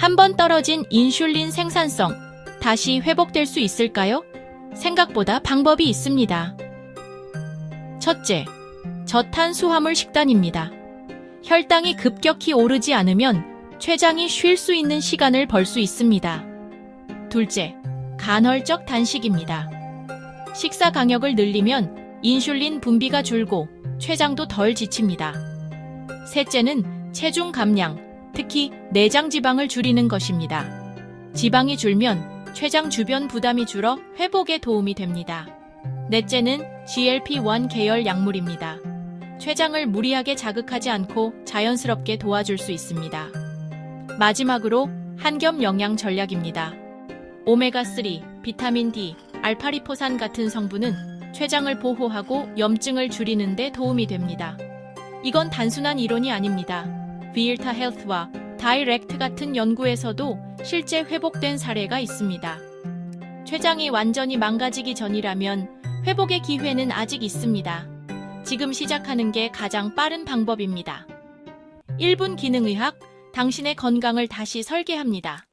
한 번 떨어진 인슐린 생산성 다시 회복될 수 있을까요? 생각보다 방법이 있습니다. 첫째, 저탄수화물 식단입니다. 혈당이 급격히 오르지 않으면 췌장이 쉴 수 있는 시간을 벌 수 있습니다. 둘째, 간헐적 단식입니다. 식사 강역을 늘리면 인슐린 분비가 줄고 췌장도 덜 지칩니다. 셋째는 체중 감량, 특히 내장 지방을 줄이는 것입니다. 지방이 줄면 췌장 주변 부담이 줄어 회복에 도움이 됩니다. 넷째는 GLP-1 계열 약물입니다. 췌장을 무리하게 자극하지 않고 자연스럽게 도와줄 수 있습니다. 마지막으로 한겹 영양 전략입니다. 오메가3, 비타민 D, 알파리포산 같은 성분은 췌장을 보호하고 염증을 줄이는 데 도움이 됩니다. 이건 단순한 이론이 아닙니다. 비일타 헬스와 다이렉트 같은 연구에서도 실제 회복된 사례가 있습니다. 췌장이 완전히 망가지기 전이라면 회복의 기회는 아직 있습니다. 지금 시작하는 게 가장 빠른 방법입니다. 1분 기능의학, 당신의 건강을 다시 설계합니다.